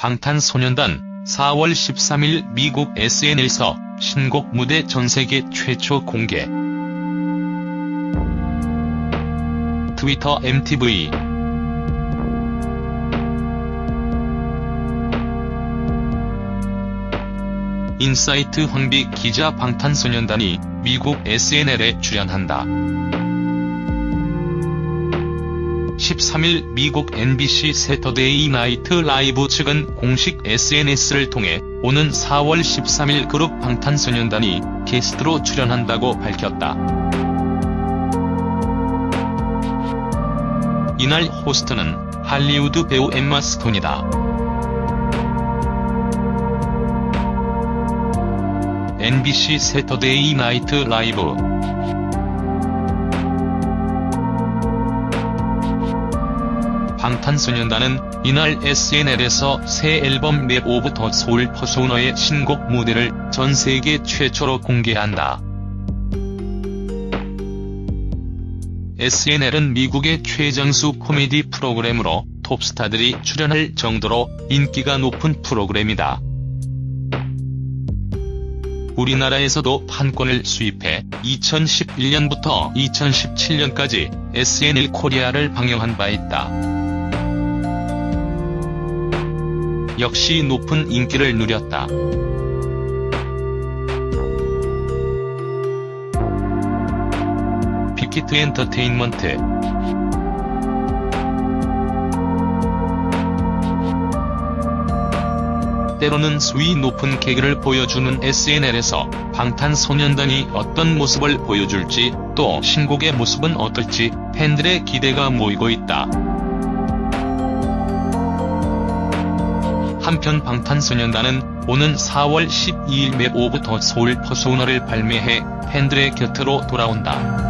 방탄소년단 4월 13일 미국 SNL에서 신곡 무대 전세계 최초 공개. 트위터 MTV 인사이트 황비 기자 방탄소년단이 미국 SNL에 출연한다. 13일 미국 NBC 세터데이 나이트 라이브 측은 공식 SNS를 통해 오는 4월 13일 그룹 방탄소년단이 게스트로 출연한다고 밝혔다. 이날 호스트는 할리우드 배우 엠마 스톤이다. NBC 세터데이 나이트 라이브 방탄소년단은 이날 SNL에서 새 앨범 맵 오브 더 소울 퍼소너의 신곡 무대를 전 세계 최초로 공개한다. SNL은 미국의 최장수 코미디 프로그램으로 톱스타들이 출연할 정도로 인기가 높은 프로그램이다. 우리나라에서도 판권을 수입해 2011년부터 2017년까지 SNL 코리아를 방영한 바 있다. 역시 높은 인기를 누렸다. 빅히트 엔터테인먼트 때로는 수위 높은 개그를 보여주는 SNL에서 방탄소년단이 어떤 모습을 보여줄지 또 신곡의 모습은 어떨지 팬들의 기대가 모이고 있다. 한편 방탄소년단은 오는 4월 12일 맵 오브 더 소울 퍼소너를 발매해 팬들의 곁으로 돌아온다.